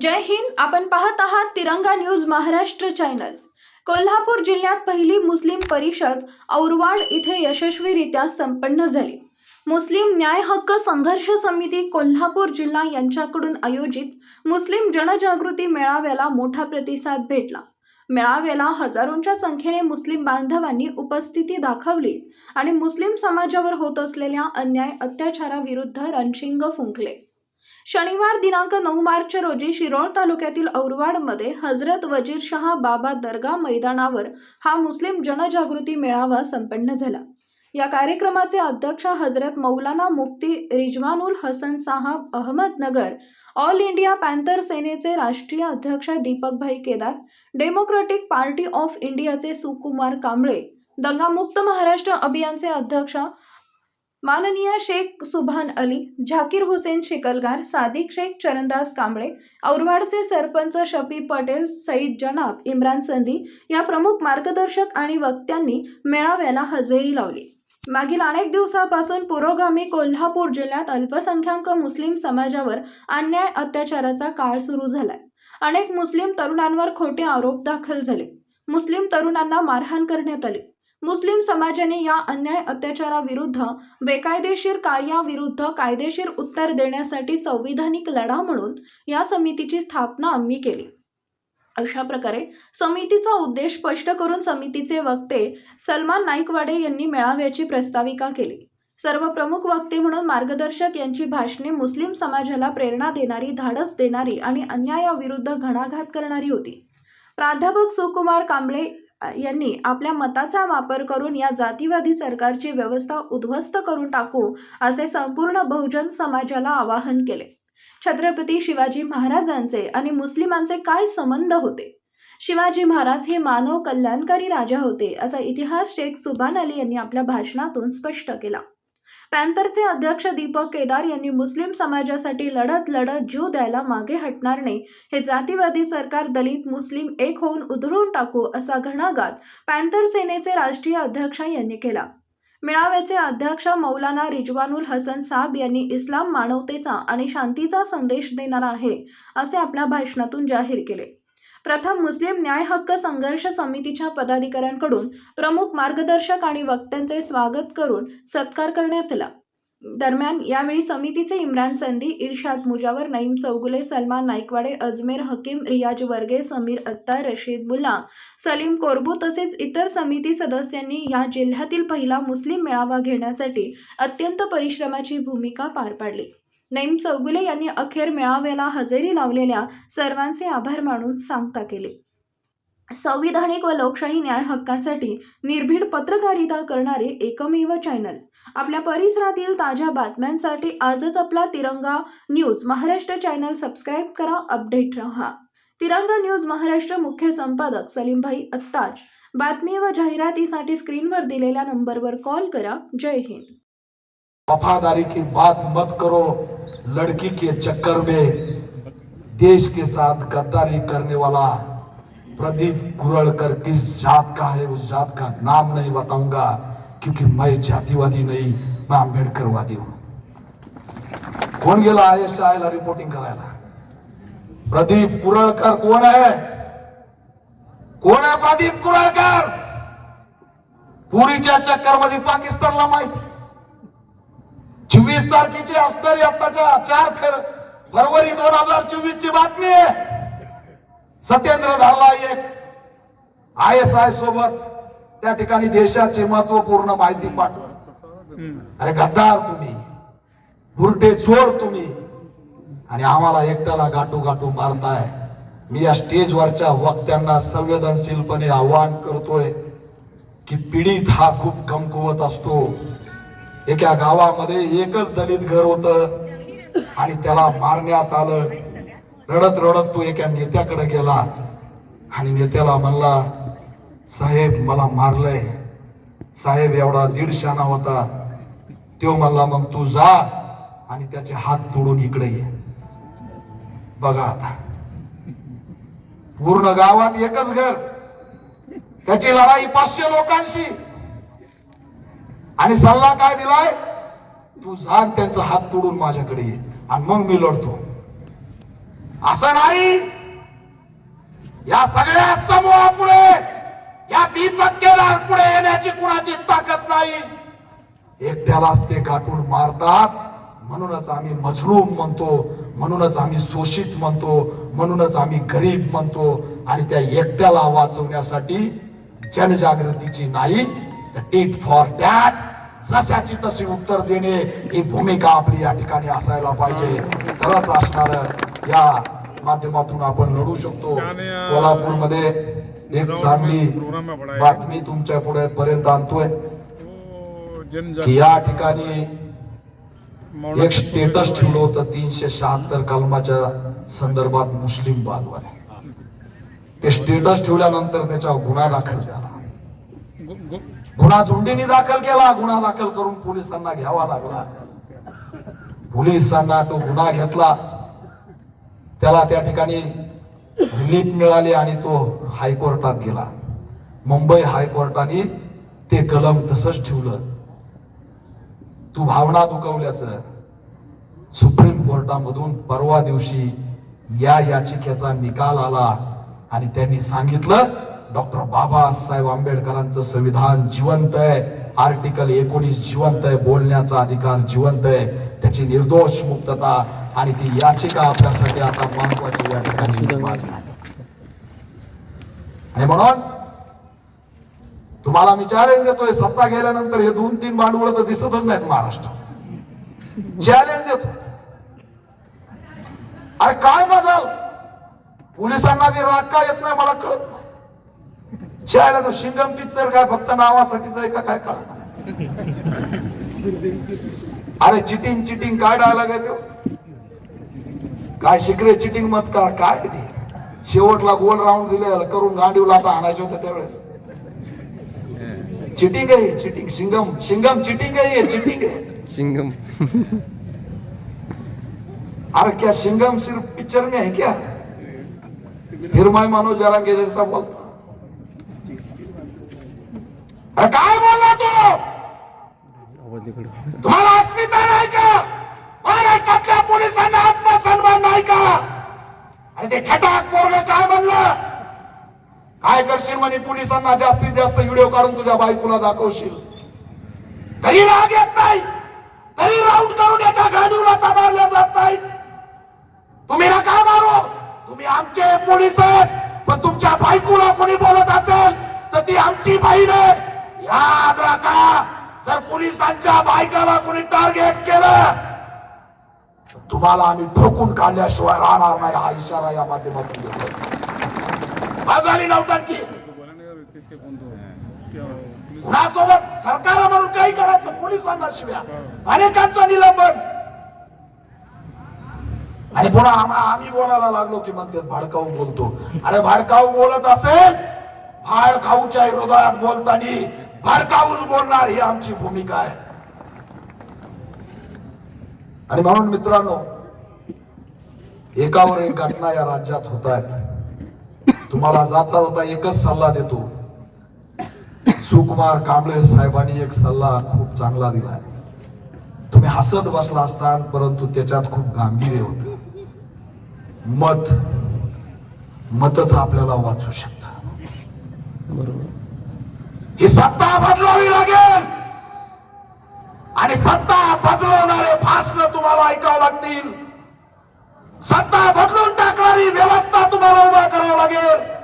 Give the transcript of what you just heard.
जय हिंद आपण पाहत आहात तिरंगा न्यूज महाराष्ट्र चॅनल. कोल्हापूर जिल्ह्यात पहिली मुस्लिम परिषद औरवाड इथे यशस्वीरित्या संपन्न झाली. मुस्लिम न्याय हक्क संघर्ष समिती कोल्हापूर जिल्हा यांच्याकडून आयोजित मुस्लिम जनजागृती मेळाव्याला मोठा प्रतिसाद भेटला. मेळाव्याला हजारोंच्या संख्येने मुस्लिम बांधवांनी उपस्थिती दाखवली आणि मुस्लिम समाजावर होत असलेल्या अन्याय अत्याचाराविरुद्ध रणशिंग फुंकले. शनिवार दिनांक नऊ मार्च रोजी शिरोळ तालुक्यातील औरवाडमध्ये हजरत वजीर शहा बाबा दर्गा मैदानावर हा मुस्लिम जनजागृती मेळावा संपन्न झाला. या कार्यक्रमाचे अध्यक्ष हजरत मौलाना मुफ्ती रिजवानुल हसन साहब अहमदनगर ऑल इंडिया पॅन्थर सेनेचे राष्ट्रीय अध्यक्ष Deepakbhai Kedar democratic party of इंडियाचे सुकुमार कांबळे दंगामुक्त महाराष्ट्र अभियानचे अध्यक्ष माननीय शेख सुभान अली झाकीर हुसेन शिकलगार सादिक शेख चरणदास कांबळे औरवाडचे सरपंच शफी पटेल सईद जनाब इम्रान संधी या प्रमुख मार्गदर्शक आणि वक्त्यांनी मेळाव्याला हजेरी लावली. मागील अनेक दिवसापासून पुरोगामी कोल्हापूर जिल्ह्यात अल्पसंख्याक मुस्लिम समाजावर अन्याय अत्याचाराचा काळ सुरू झालाय. अनेक मुस्लिम तरुणांवर खोटे आरोप दाखल झाले. मुस्लिम तरुणांना मारहाण करण्यात आली. मुस्लिम समाजाने या अन्याय अत्याचाराविरुद्ध बेकायदेशीर कार्याविरुद्ध कायदेशीर उत्तर देण्यासाठी संविधानिक लढा म्हणून या समितीची स्थापना आम्ही केली. अशा प्रकारे समितीचा उद्देश स्पष्ट करून समितीचे वक्ते सलमान नाईकवाडे यांनी मेळाव्याची प्रस्ताविका केली. सर्व प्रमुख वक्ते म्हणून मार्गदर्शक यांची भाषणे मुस्लिम समाजाला प्रेरणा देणारी धाडस देणारी आणि अन्यायाविरुद्ध घणाघात करणारी होती. प्राध्यापक सुकुमार कांबळे यांनी आपल्या मताचा वापर करून या जातीवादी सरकारची व्यवस्था उद्ध्वस्त करून टाकू असे संपूर्ण बहुजन समाजाला आवाहन केले. छत्रपती शिवाजी महाराजांचे आणि मुस्लिमांचे काय संबंध होते? शिवाजी महाराज हे मानव कल्याणकारी राजा होते असा इतिहास शेख सुबान अली यांनी आपल्या भाषणातून स्पष्ट केला. पॅन्थरचे अध्यक्ष दीपक केदार यांनी मुस्लिम समाजासाठी लढत लढत जीव द्यायला मागे हटणार नाही. हे जातीवादी सरकार दलित मुस्लिम एक होऊन उधळून टाकू असा घणाघात पॅन्थर सेनेचे राष्ट्रीय अध्यक्ष यांनी केला. मेळाव्याचे अध्यक्ष मौलाना रिजवानुल हसन साब यांनी इस्लाम मानवतेचा आणि शांतीचा संदेश देणार आहे असे आपल्या भाषणातून जाहीर केले. प्रथम मुस्लिम न्याय हक्क संघर्ष समितीच्या पदाधिकाऱ्यांकडून प्रमुख मार्गदर्शक आणि वक्त्यांचे स्वागत करून सत्कार करण्यात आला. दरम्यान यावेळी समितीचे इम्रान संधी इर्शाद मुजावर नईम चौगुले सलमान नाईकवाडे अजमेर हकीम रियाज वर्गे समीर अत्तार रशीद मुल्ला सलीम कोरबू तसेच इतर समिती सदस्यांनी या जिल्ह्यातील पहिला मुस्लिम मेळावा घेण्यासाठी अत्यंत परिश्रमाची भूमिका पार पाडली. नईम चौगुले यांनी अखेर मेळाव्याला हजेरी लावलेल्या सर्वांचे आभार मानून सांगता केले. संविधानिक व लोकशाही न्याय हक्कासाठी निर्भीड पत्रकारिता करणारे एकमेव चॅनल. आपल्या परिसरातील ताज्या बातम्यांसाठी आजच आपला Tiranga news Maharashtra channel subscribe करा अपडेट रहा. तिरंगा न्यूज महाराष्ट्र मुख्य संपादक सलीमभाई अत्तार. बातमी व जाहिरातीसाठी स्क्रीनवर दिलेल्या नंबरवर कॉल करा. जय हिंद. वफादारी की बात मत करो लड़की के चक्कर में देश के साथ गद्दारी करने वाला प्रदीप कुरड़कर किस जात का है उस जात का नाम नहीं बताऊंगा क्योंकि मैं जातिवादी नहीं मैं आंबेडकरवादी हूं। कोण गेला आय एस आय ला रिपोर्टिंग करायला? प्रदीप कुरळकर कोण आहे कोण आहे प्रदीप कुरळकर पुरीच्या चक्करमध्ये पाकिस्तानला माहिती वीस तारखेची असणारी आत्ताच्या चार फेर. फरवरी दोन हजार चोवीस ची बातमी आहे. सत्येंद्र झाला एक. आय एस आय सोबत त्या ठिकाणी देशाची महत्त्वपूर्ण माहिती पाठव. अरे गद्दार तुम्ही. भुरटे चोर तुम्ही. आणि आम्हाला एकट्याला गाठू गाठू मारताय. मी या स्टेजवरच्या वक्त्यांना संवेदनशीलपणे आवाहन करतोय की पीडित हा खूप कमकुवत असतो. एका गावामध्ये एकच दलित घर होत. आणि त्याला मारण्यात आलं. रडत रडत तो एका नेत्याकडे गेला. आणि नेत्याला म्हणला साहेब मला मारलंय. साहेब एवढा दीडशाना होता. तो म्हणला मग तू जा आणि त्याचे हात तोडून इकडे ये. बघा आता. पूर्ण गावात एकच घर. त्याची लढाई पाचशे लोकांशी. आणि सल्ला काय दिलाय? तू जा त्यांचा हात तोडून माझ्याकडे ये आणि मग मी लढतो. असं नाही. या सगळ्या समूहापुढे या दीपक्केला पुढे येण्याची कुणाची ताकद नाही. एकट्यालाच ते गाठून मारतात. म्हणूनच आम्ही मजलूम म्हणतो म्हणूनच आम्ही शोषित म्हणतो म्हणूनच आम्ही गरीब म्हणतो. आणि त्या एकट्याला वाचवण्यासाठी जनजागृतीची नाही टीट फॉर टॅट जशाची तशी उत्तर देणे ही भूमिका आपली या ठिकाणी असायला पाहिजे. खरंच असणार या माध्यमातून आपण लढू शकतो. कोल्हापूरमध्ये एक चांगली बातमी तुमच्यापुढे पर्यंत आणतोय. की या ठिकाणी एक स्टेटस ठेवलं होतं तीनशे शहात्तर कलमाच्या संदर्भात मुस्लिम बांधवाने. ते स्टेटस ठेवल्यानंतर त्याच्यावर गुन्हा दाखल झाला. गुन्हा झुंडीने दाखल केला गुन्हा दाखल करून पोलिसांना घ्यावा लागला. पोलिसांना तो गुन्हा घेतला. त्याला त्या ठिकाणी रिलीफ मिळाली आणि तो हायकोर्टात गेला. मुंबई हायकोर्टाने ते कलम तसंच ठेवलं. तू भावना दुखवल्याचं सुप्रीम कोर्टामधून परवा दिवशी या याचिकेचा निकाल आला आणि त्यांनी सांगितलं डॉक्टर बाबासाहेब आंबेडकरांचं संविधान जिवंत आहे. आर्टिकल एकोणीस जिवंत आहे. बोलण्याचा अधिकार जिवंत आहे. त्याची निर्दोष मुक्तता आणि ती याचिका आपल्यासाठी आता महत्वाची या ठिकाणी. आणि म्हणून तुम्हाला मी चॅलेंज देतोय सत्ता गेल्यानंतर हे दोन तीन भांडवळ तर दिसतच नाहीत महाराष्ट्र. चॅलेंज देतो. अरे काय मजाल पोलिसांना बी राग का येत नाही मला कळत नाही. चॅलेंज तो शिंगम पिक्चर काय फक्त नावासाठीच आहे का काय कळत अरे चिटिंग चिटिंग काय डायलॉग आहे तो? काय शिकरे चिटिंग मत कर काय ते? शेवटला गोल राऊंड दिले करून गांडीवला आता आणायचे होते त्यावेळेस. चिटिंग आहे चिटिंग शिंगम शिंगम चिटिंग है ये चिटिंग है सिंगम अरे क्या शिंगम सिर्फ पिक्चर में है क्या? फिर मैं मानो जरा जैसा बोलता काय बोलला तो? तुम्हाला अस्मिता नाही का? महाराष्ट्रातल्या पोलिसांना आत्मसन्मान नाही का? आणि ते छटाक पोरग काय म्हणलं? काय करशील म्हणे पोलिसांना जास्तीत जास्त व्हिडिओ काढून तुझ्या बायकोला दाखवशील? तरी राग येत नाही. तरी राऊंड करून याच्या गाडीला तबारल्या जात नाही तुम्ही नका मारो. तुम्ही आमचे पोलीस आहेत. पण तुमच्या बायकोला कोणी बोलत असेल तर ती आमची बहीण आहे. याद राखा जर पोलिसांच्या बायकाला कोणी टार्गेट केलं तुम्हाला आम्ही ठोकून काढल्याशिवाय राहणार नाही हा इशारा या माध्यमातून देतोय आज झाली नौटंकी कुणासोबत सरकार म्हणून काही करायचं पोलिसांना शिव्या. अनेकांचं निलंबन. आणि पुन्हा आम्ही बोलायला लागलो की म्हणते भाडकाऊ बोलतो. अरे भाडकाऊ बोलत असेल भाड खाऊच्या हृदयात बोलताना भडकावून बोलणार ही आमची भूमिका आहे. आणि म्हणून मित्रांनो एकावर एक घटना या राज्यात होत आहेत. तुम्हाला जाता जाता एकच सल्ला देतो. सुकुमार कांबळे साहेबांनी एक सल्ला खूप चांगला दिलाय तुम्ही हसत बसला असता परंतु त्याच्यात खूप गांभीर्य होत. मत मतच आपल्याला वाचू शकता. बरोबर. ही सत्ता बदलावी लागेल. आणि सत्ता बदलवणारे भाषण तुम्हाला ऐकावं लागतील. सत्ता बदलून टाकणारी व्यवस्था तुम्हाला उभा करावं लागेल.